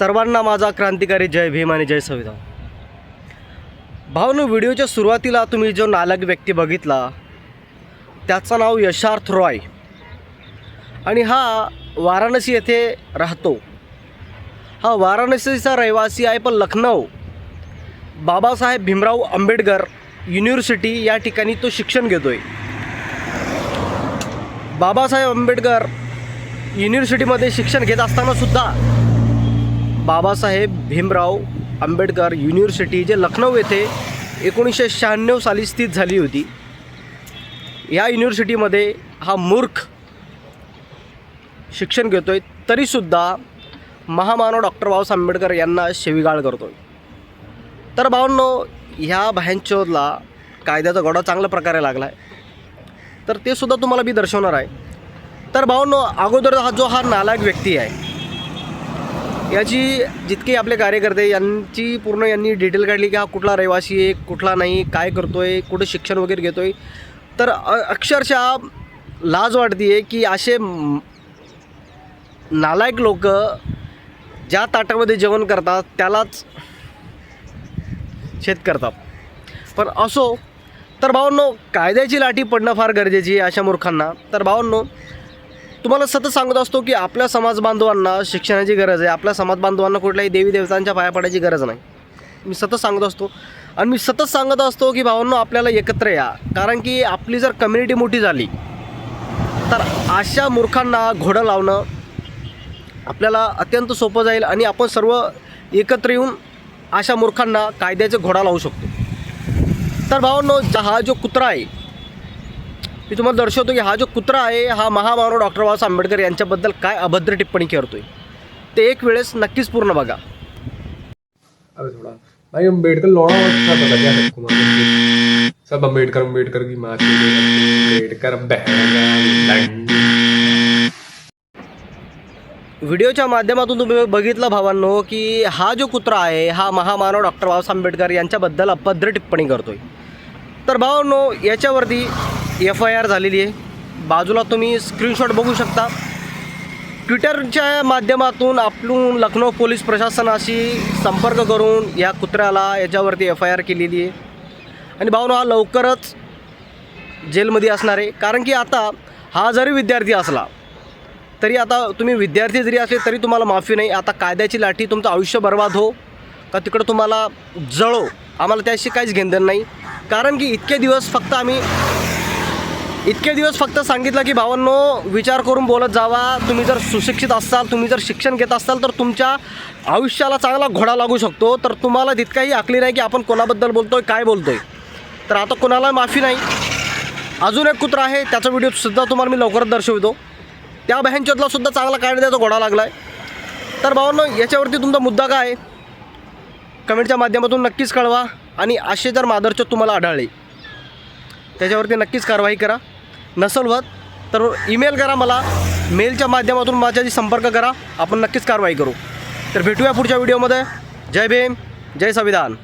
सर्वांना माझा क्रांतिकारी जय भीम आणि जय संविधान भावनो व्हिडिओच्या सुरुवातीला तुम्ही जो नालक व्यक्ती बघितला त्याचं नाव यशार्थ रॉय. आणि हा वाराणसी येथे राहतो. हा वाराणसीचा रहिवासी आहे पण लखनौ. बाबासाहेब भीमराव आंबेडकर युनिव्हर्सिटी या ठिकाणी तो शिक्षण घेतोय. बाबासाहेब आंबेडकर युनिव्हर्सिटीमध्ये शिक्षण घेत असताना सुद्धा बाबासाहेब भीमराव आंबेडकर युनिव्हर्सिटी जे लखनौ येथे एकोणीसशे शहाण्णव साली स्थित झाली होती. या युनिव्हर्सिटीमध्ये हा मूर्ख शिक्षण घेतो आहे तरीसुद्धा महामानव डॉक्टर बाबासाहेब आंबेडकर यांना शेविगाळ आहे तर भावांनो ह्या भयांचोदला कायद्याचा गोडा चांगल्या प्रकारे लागला आहे तर ते सुद्धा तुम्हाला मी दर्शवणार आहे. तर भावांनो अगोदर हा जो हा नालायक व्यक्ती आहे याची जितके आपले कार्यकर्ते यांची पूर्ण यांनी डिटेल काढली की हा कुठला रहिवासी आहे कुठला नाही काय करतो आहे कुठं शिक्षण वगैरे घेतो आहे तर अक्षरशः लाज वाटते आहे की असे नालायक लोक ज्या ताटामध्ये जेवण करतात त्यालाच शेत करतात. पण असो तर भावांनो कायद्याची लाठी पडणं फार गरजेची आहे अशा मूर्खांना. तर भावांनो तुम्हाला सतत सांगत असतो की आपल्या समाज बांधवांना शिक्षणाची गरज आहे. आपल्या समाज बांधवांना कुठल्याही देवी देवतांच्या पाया पडायची गरज नाही. मी सतत सांगत असतो. आणि मी सतत सांगत असतो की भावांनो आपल्याला एकत्र या. कारण की आपली जर कम्युनिटी मोठी झाली तर अशा मूर्खांना घोडं लावणं आपल्याला अत्यंत सोपं जाईल आणि आपण सर्व एकत्र येऊन अशा मूर्खांना कायद्याचा घोडा लावू शकतो. तर भावांनो हा जो कुत्रा आहे मी तुम्हाला दर्शवतो की हा जो कुत्रा आहे हा महामानव डॉक्टर बाबासाहेब आंबेडकर यांच्याबद्दल काय अभद्र टिप्पणी करतोय. ते एक वेळेस नक्कीच पूर्ण बघा. अबे थोड़ा. भाई अम्बेडकर लौड़ा और अच्छा पता क्या सबको मालूम सब अम्बेडकर अम्बेडकर की माँ की अम्बेडकर बहन व्हिडिओच्या माध्यमातून तुम्ही बघितलं भावांनो की हा जो कुत्रा आहे हा महामानव डॉक्टर बाबासाहेब आंबेडकर यांच्याबद्दल अभद्र टिप्पणी करतोय. तर भावांनो याच्यावरती एफ आय आर झालेली आहे. बाजूला तुम्ही स्क्रीनशॉट बघू शकता. ट्विटरच्या माध्यमातून आपण लखनौ पोलीस प्रशासनाशी संपर्क करून या कुत्र्याला याच्यावरती एफ आय आर केलेली आहे. आणि भावनो हा लवकरच जेलमध्ये असणार आहे. कारण की आता हा जरी विद्यार्थी असला तरी आता तुम्ही विद्यार्थी जरी असले तरी तुम्हाला माफी नाही. आता कायद्याची लाठी तुमचं आयुष्य बर्बाद हो. का तिकडं तुम्हाला जळो. आम्हाला त्याशी काहीच घेणं नाही. कारण की इतके दिवस फक्त आम्ही इतके दिवस फक्त सांगितलं की भावांनो विचार करून बोलत जावा. तुम्ही जर सुशिक्षित असाल तुम्ही जर शिक्षण घेत असाल तर तुमच्या आयुष्याला चांगला घोडा लागू शकतो. तर तुम्हाला तितकाही आखली नाही की आपण कोणाबद्दल बोलतोय काय बोलतोय. तर आता कोणाला माफी नाही. अजून एक कुत्रा आहे त्याचा व्हिडिओ सुद्धा तुम्हाला मी लवकरच दर्शवितो. त्या बह्यांच्यातला सुद्धा चांगला कायद्याचा घोडा लागला आहे तर भावांनो याच्यावरती तुमचा मुद्दा काय आहे? कमेंटच्या माध्यमातून नक्कीच कळवा. आणि असे जर मादरचोद तुम्हाला आढळले त्याच्यावरती नक्कीच कारवाई करा. नसल होत तर ईमेल करा मला. मेलच्या माध्यमातून माझ्याशी संपर्क करा. आपण नक्कीच कारवाई करू. तर भेटूया पुढच्या व्हिडिओमध्ये जय भीम जय संविधान.